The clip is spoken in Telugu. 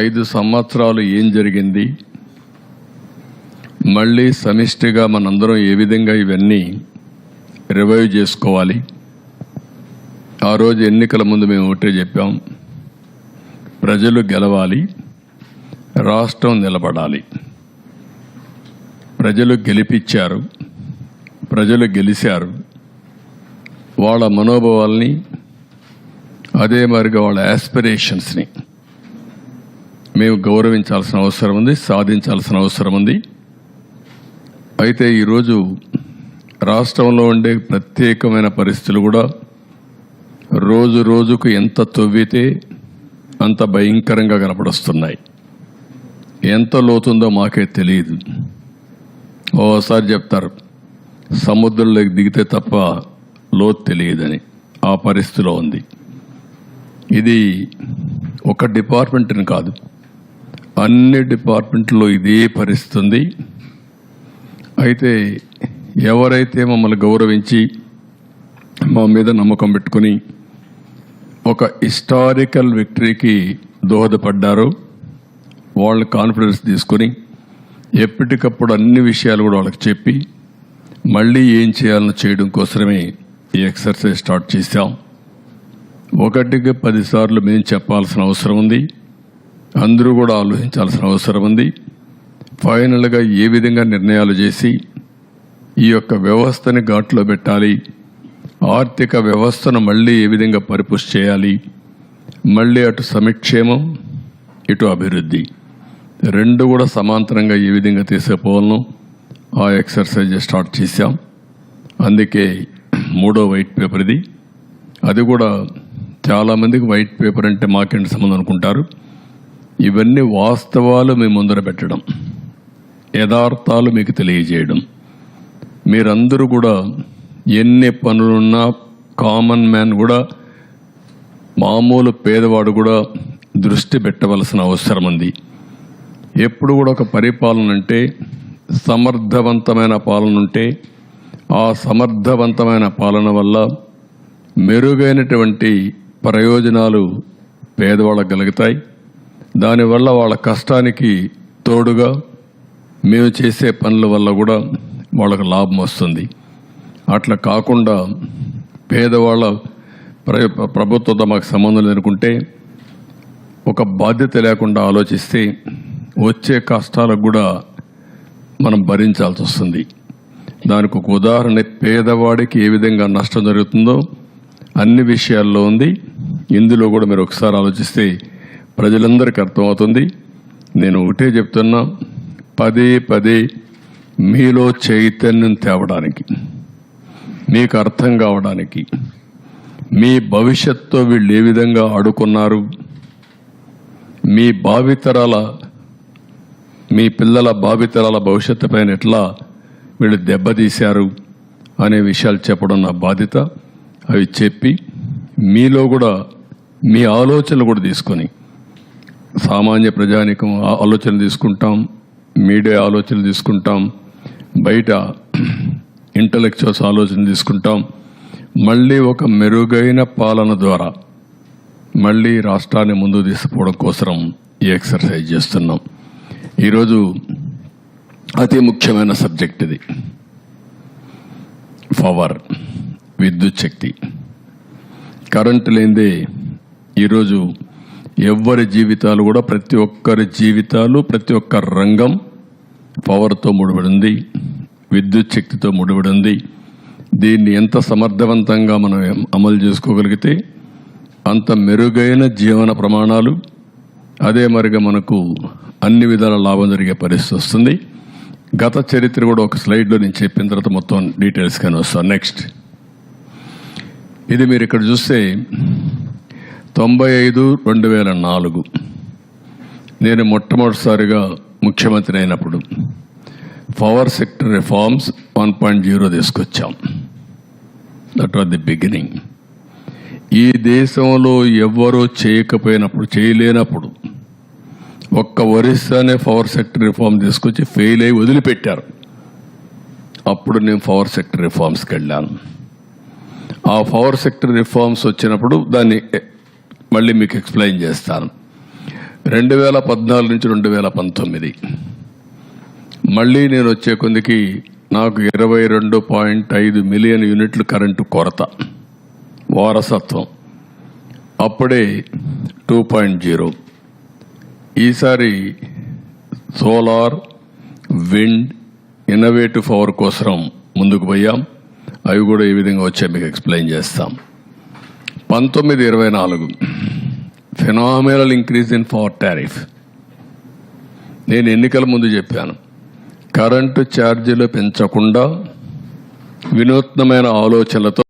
ఐదు సంవత్సరాలు ఏం జరిగింది? మళ్ళీ సమిష్టిగా మనందరం ఏ విధంగా ఇవన్నీ రివైవ్ చేసుకోవాలి? ఆ రోజు ఎన్నికల ముందు మేము ఒకటే చెప్పాం. ప్రజలు గెలవాలి రాష్ట్రం నిలబడాలి. ప్రజలు గెలిపించారు ప్రజలు గెలిచారు వాళ్ళ మనోభావాల్ని అదే మరిగా వాళ్ళ యాస్పిరేషన్స్ని మేము గౌరవించాల్సిన అవసరం ఉంది సాధించాల్సిన అవసరం ఉంది. అయితే ఈరోజు రాష్ట్రంలో ఉండే ప్రత్యేకమైన పరిస్థితులు కూడా రోజు రోజుకు ఎంత తవ్వితే అంత భయంకరంగా కనపడొస్తున్నాయి. ఎంత లోతుందో మాకే తెలియదు. ఓసారి చెప్తారు సముద్రంలోకి దిగితే తప్ప లోతు తెలియదని. ఆ పరిస్థితిలో ఉంది. ఇది ఒక డిపార్ట్మెంట్ని కాదు అన్ని డిపార్ట్మెంట్లో ఇదే పరిస్థితుంది. అయితే ఎవరైతే మమ్మల్ని గౌరవించి మా మీద నమ్మకం పెట్టుకుని ఒక హిస్టారికల్ విక్టరీకి దోహదపడ్డారో వాళ్ళ కాన్ఫిడెన్స్ తీసుకొని ఎప్పటికప్పుడు అన్ని విషయాలు కూడా వాళ్ళకి చెప్పి మళ్ళీ ఏం చేయాలని చేయడం కోసమే ఈ ఎక్సర్సైజ్ స్టార్ట్ చేశాం. ఒకటికి పదిసార్లు మేము చెప్పాల్సిన అవసరం ఉంది. అందరూ కూడా ఆలోచించాల్సిన అవసరం ఉంది. ఫైనల్గా ఏ విధంగా నిర్ణయాలు చేసి ఈ యొక్క వ్యవస్థని ఘాట్లో పెట్టాలి? ఆర్థిక వ్యవస్థను మళ్ళీ ఏ విధంగా పరిపుష్ చేయాలి? మళ్ళీ అటు సమిక్షేమం ఇటు అభివృద్ధి. రెండు కూడా సమాంతరంగా ఏ విధంగా తీసుకుపోవాలను ఆ ఎక్సర్సైజ్ స్టార్ట్ చేశాం. అందుకే మూడో వైట్ పేపర్ ఇది అది కూడా చాలామందికి వైట్ పేపర్ అంటే మాకేంటి సంబంధం అనుకుంటారు? ఇవన్నీ వాస్తవాలు మీ ముందర పెట్టడం యథార్థాలు మీకు తెలియజేయడం. మీరందరూ కూడా ఎన్ని పనులున్నా కామన్ మ్యాన్ కూడా మామూలు పేదవాడు కూడా దృష్టి పెట్టవలసిన అవసరం ఉంది. ఎప్పుడు కూడా ఒక పరిపాలన అంటే సమర్థవంతమైన పాలన ఉంటే ఆ సమర్థవంతమైన పాలన వల్ల మెరుగైనటువంటి ప్రయోజనాలు పేదవాళ్ళకు కలుగుతాయి. దానివల్ల వాళ్ళ కష్టానికి తోడుగా మేము చేసే పనుల వల్ల కూడా వాళ్ళకు లాభం వస్తుంది. అట్లా కాకుండా పేదవాళ్ళ ప్ర- ప్రభుత్వంతో మాకు సంబంధం లేనుకుంటే ఒక బాధ్యత లేకుండా ఆలోచిస్తే వచ్చే కష్టాలకు కూడా మనం భరించాల్సి వస్తుంది. దానికి ఒక ఉదాహరణ పేదవాడికి ఏ విధంగా నష్టం జరుగుతుందో అన్ని విషయాల్లో ఉంది. ఇందులో కూడా మీరు ఒకసారి ఆలోచిస్తే ప్రజలందరికీ అర్థమవుతుంది. నేను ఒకటే చెప్తున్నా పదే పదే మీలో చైతన్యం తేవడానికి మీకు అర్థం కావడానికి మీ భవిష్యత్తు వీళ్ళు ఏ విధంగా ఆడుకున్నారు మీ భావితరాల మీ పిల్లల భావితరాల భవిష్యత్తు పైన ఎట్లా వీళ్ళు దెబ్బతీశారు అనే విషయాలు చెప్పడం నా బాధ్యత. అవి చెప్పి మీలో కూడా మీ ఆలోచనలు కూడా తీసుకొని సామాన్య ప్రజానికం ఆలోచన తీసుకుంటాం మీడియా ఆలోచన తీసుకుంటాం బయట ఇంటలెక్చువల్స్ ఆలోచన తీసుకుంటాం. మళ్ళీ ఒక మెరుగైన పాలన ద్వారా మళ్ళీ రాష్ట్రాన్ని ముందు తీసుకుపోవడం కోసం ఈ ఎక్సర్సైజ్ చేస్తున్నాం. ఈరోజు అతి ముఖ్యమైన సబ్జెక్ట్ ఇది. పవర్ విద్యుత్ శక్తి. కరెంటు లేనిదే ఈరోజు ఎవ్వరి జీవితాలు కూడా ప్రతి ఒక్కరి జీవితాలు ప్రతి ఒక్క రంగం పవర్తో ముడిపడింది విద్యుత్ శక్తితో ముడిపడింది. దీన్ని ఎంత సమర్థవంతంగా మనం అమలు చేసుకోగలిగితే అంత మెరుగైన జీవన ప్రమాణాలు అదే మరిగా మనకు అన్ని విధాల లాభం జరిగే పరిస్థితి వస్తుంది. గత చరిత్ర కూడా ఒక స్లైడ్లో నేను చెప్పిన తర్వాత మొత్తం డీటెయిల్స్ కానీ వస్తాను నెక్స్ట్ ఇది మీరు ఇక్కడ చూస్తే తొంభై ఐదు రెండు వేల నాలుగు. నేను మొట్టమొదటిసారిగా ముఖ్యమంత్రి అయినప్పుడు power sector reforms one point zero తీసుకొచ్చాం. దట్ వాజ్ ది బిగినింగ్ ఈ దేశంలో ఎవ్వరూ చేయకపోయినప్పుడు చేయలేనప్పుడు ఒక్క ఒరిస్సానే పవర్ సెక్టర్ రిఫార్మ్ తీసుకొచ్చి ఫెయిల్ అయి వదిలిపెట్టారు. అప్పుడు నేను పవర్ సెక్టర్ రిఫార్మ్స్కి వెళ్ళాను. ఆ పవర్ సెక్టర్ రిఫార్మ్స్ వచ్చినప్పుడు దాన్ని మళ్ళీ మీకు ఎక్స్ప్లెయిన్ చేస్తాను. రెండు వేల పద్నాలుగు నుంచి రెండు వేల పంతొమ్మిది. మళ్ళీ నేను వచ్చే కొందికి నాకు ఇరవై రెండు పాయింట్ ఐదు మిలియన్ యూనిట్లు కరెంటు కొరత. వారసత్వం. అప్పుడే టూ పాయింట్ జీరో. ఈసారి సోలార్ విండ్ ఇన్నోవేటివ్ పవర్ కోసం ముందుకు పోయాం. అవి కూడా ఈ విధంగా వచ్చే మీకు ఎక్స్ప్లెయిన్ చేస్తాం. పంతొమ్మిది ఇరవై నాలుగు. Phenomenal increase in power tariff నేను ఎన్నికల ముందు చెప్పాను. కరెంటు ఛార్జీలు పెంచకుండా వినూత్నమైన ఆలోచనలతో